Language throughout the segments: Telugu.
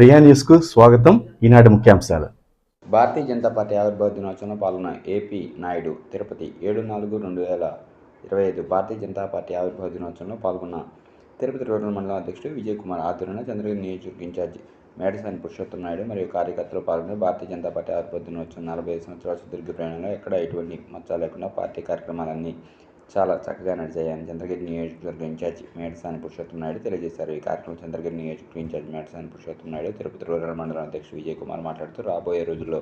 ప్రియా న్యూస్కు స్వాగతం. ఈనాటి ముఖ్యాంశాలు. భారతీయ జనతా పార్టీ ఆవిర్భావ దినోత్సవంలో పాల్గొన్న ఏపీ నాయుడు తిరుపతి ఏడు నాలుగు రెండు వేల ఇరవై ఐదు భారతీయ జనతా పార్టీ ఆవిర్భావ దినోత్సవంలో పాల్గొన్న తిరుపతి రూరల్ మండలం అధ్యక్షుడు విజయ్ కుమార్ ఆధ్వర్యంలో చంద్రగిరి నియోజకవర్గ ఇన్ఛార్జి మేడసాని పురుషోత్తం నాయుడు మరియు కార్యకర్తలు పాల్గొని భారతీయ జనతా పార్టీ ఆవిర్భావ దినోత్సవం నలభై ఐదు సంవత్సరాల సుదీర్ఘ ప్రయాణంలో ఎక్కడ ఎటువంటి మచ్చ లేకుండా పార్టీ కార్యక్రమాలన్నీ చాలా చక్కగా నడిచాయని చంద్రగిరి నియోజకవర్గ ఇన్ఛార్జి మేడసాని పురుషోత్తం నాయుడు తెలియజేశారు. ఈ కార్యక్రమం చంద్రగిరి నియోజకవర్గ ఇన్ఛార్జి మేడసాని పురుషోత్తం నాయుడు తిరుపతి రూరల్ మండలం అధ్యక్షుడు విజయ్ కుమార్ మాట్లాడుతూ రాబోయే రోజుల్లో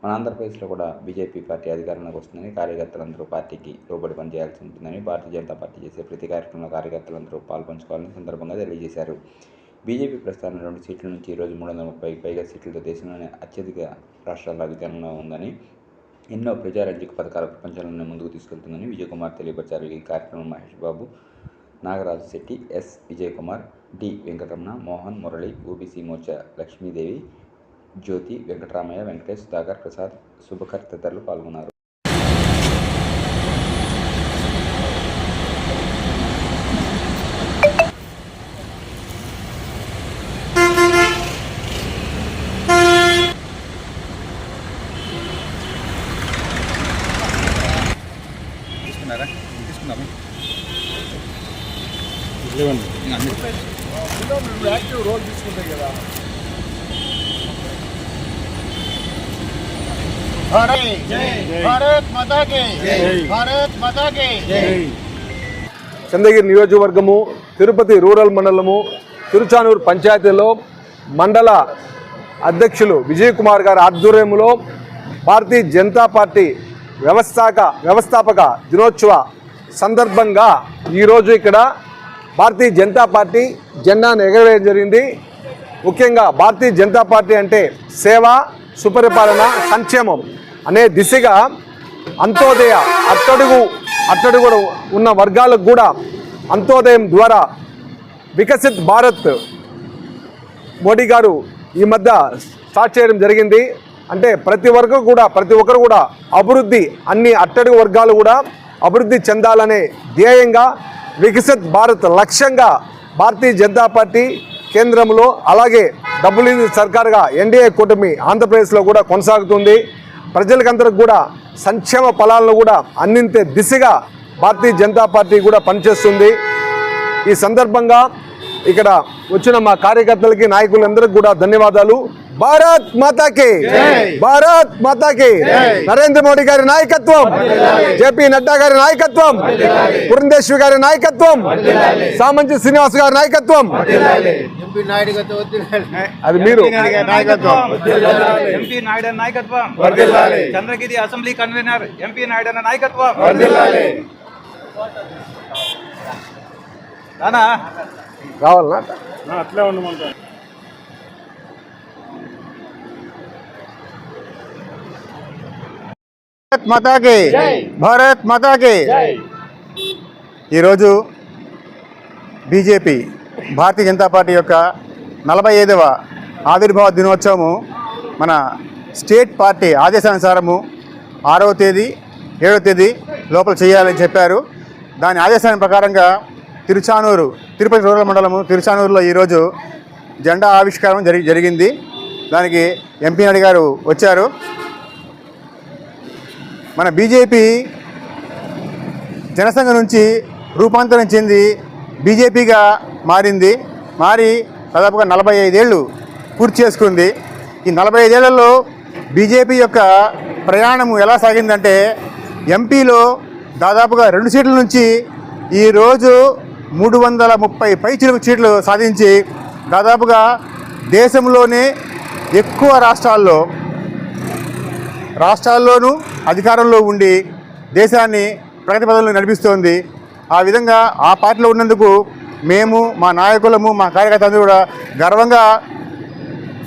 మన ఆంధ్రప్రదేశ్లో కూడా బీజేపీ పార్టీ అధికారంలోకి వస్తుందని కార్యకర్తలందరూ పార్టీకి లోబడి పనిచేయాల్సి ఉంటుందని భారతీయ జనతా పార్టీ చేసే ప్రతి కార్యక్రమంలో కార్యకర్తలందరూ పాల్పంచుకోవాలని సందర్భంగా తెలియజేశారు. బీజేపీ ప్రస్థానం రెండు సీట్ల నుంచి ఈరోజు మూడు వందల ముప్పై పైగా సీట్లతో దేశంలోనే అత్యధిక రాష్ట్రాల్లో అధికారంలో ఉందని ఎన్నో ప్రజారాజ్యక పథకాల ప్రపంచంలోనే ముందుకు తీసుకెళ్తుందని విజయ్ కుమార్ తెలియపరిచారు. ఈ కార్యక్రమం Mahesh Babu Nagaraju Shetty S. Vijay Kumar D. Venkataramana Mohan Murali OBC Morcha Lakshmidevi Jyothi Venkataramaiah Venkatesh Sudhakar Prasad Shubhakar తదితరులు పాల్గొన్నారు. తీసుకున్నారా? తీసుకున్నాము యాక్టివ్ రోల్ తీసుకుంటాయి కదా భారత్ మాతా కి భారత్ మాతా కి చంద్రగిరి నియోజకవర్గము తిరుపతి రూరల్ మండలము తిరుచానూరు పంచాయతీలో మండల అధ్యక్షులు విజయ్ కుమార్ గారి ఆధ్వర్యంలో భారతీయ జనతా పార్టీ వ్యవస్థాక వ్యవస్థాపక దినోత్సవ సందర్భంగా ఈరోజు ఇక్కడ భారతీయ జనతా పార్టీ జెండాను ఎగరవేయడం జరిగింది. ముఖ్యంగా భారతీయ జనతా పార్టీ అంటే సేవ సుపరిపాలన సంక్షేమం అనే దిశగా అంత్యోదయ అట్టడుగు అట్టడుగు ఉన్న వర్గాలకు కూడా అంత్యోదయం ద్వారా వికసిత్ భారత్ మోడీ గారు ఈ మధ్య స్టార్ట్ చేయడం జరిగింది. అంటే ప్రతి వర్గం కూడా ప్రతి ఒక్కరు కూడా అభివృద్ధి అన్ని అట్టడుగు వర్గాలు కూడా అభివృద్ధి చెందాలనే ధ్యేయంగా వికసిత్ భారత్ లక్ష్యంగా భారతీయ జనతా పార్టీ కేంద్రంలో అలాగే డబ్బులు సర్కారుగా ఎన్డీఏ కూటమి ఆంధ్రప్రదేశ్లో కూడా కొనసాగుతుంది. ప్రజలకందరికి కూడా సంక్షేమ ఫలాలను కూడా అందించే దిశగా భారతీయ జనతా పార్టీ కూడా పనిచేస్తుంది. ఈ సందర్భంగా ఇక్కడ వచ్చిన మా కార్యకర్తలకి నాయకులందరికీ కూడా ధన్యవాదాలు. భారత్ మాతాకి భారత్ మాతాకి నరేంద్ర మోడీ గారి నాయకత్వం జేపీ నడ్డా గారి నాయకత్వం పురంధేశ్వరి గారి నాయకత్వం సామంచి శ్రీనివాస్ గారి నాయకత్వం. ఎంపీ నాయుడు గారితో అది మీరు. ఎంపీ నాయుడు నాయకత్వం. Chandragiri assembly convener MP Naidu నాయకత్వం. రానా కావాలనా భారత్ మాతాకి భారత్ మాతాకి. ఈరోజు బీజేపీ భారతీయ జనతా పార్టీ యొక్క నలభై ఐదవ ఆవిర్భావ దినోత్సవము మన స్టేట్ పార్టీ ఆదేశానుసారము ఆరవ తేదీ ఏడవ తేదీ లోపల చేయాలని చెప్పారు. దాని ఆదేశాల ప్రకారంగా తిరుచానూరు తిరుపతి రూరల్ మండలము తిరుచానూరులో ఈరోజు జెండా ఆవిష్కారం జరి జరిగింది. దానికి ఎంపీ నాయుడు గారు వచ్చారు. మన బీజేపీ జనసంఘ నుంచి రూపాంతరం చెంది బీజేపీగా మారింది. మారి దాదాపుగా నలభై ఐదేళ్ళు పూర్తి చేసుకుంది. ఈ నలభై ఐదేళ్ళలో బీజేపీ యొక్క ప్రయాణము ఎలా సాగిందంటే ఎంపీలో దాదాపుగా రెండు సీట్ల నుంచి ఈరోజు మూడు వందల ముప్పై పై చిలుకు సీట్లు సాధించి దాదాపుగా దేశంలోనే ఎక్కువ రాష్ట్రాల్లో రాష్ట్రాల్లోనూ అధికారంలో ఉండి దేశాన్ని ప్రగతి పదంలో నడిపిస్తోంది. ఆ విధంగా ఆ పార్టీలో ఉన్నందుకు మేము మా నాయకులము మా కార్యకర్తలు కూడా గర్వంగా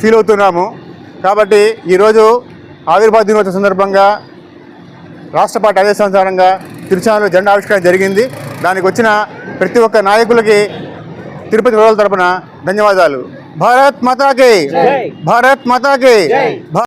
ఫీల్ అవుతున్నాము. కాబట్టి ఈరోజు ఆవిర్భావ దినోత్సవ సందర్భంగా రాష్ట్ర పార్టీ ఆదేశానుసారంగా తిరుచానలో జెండా ఆవిష్కరణ జరిగింది. దానికి వచ్చిన ప్రతి ఒక్క నాయకులకి తిరుపతి రోజుల తరపున ధన్యవాదాలు. భారత్ మాతాకి! భారత్ మాతాకి!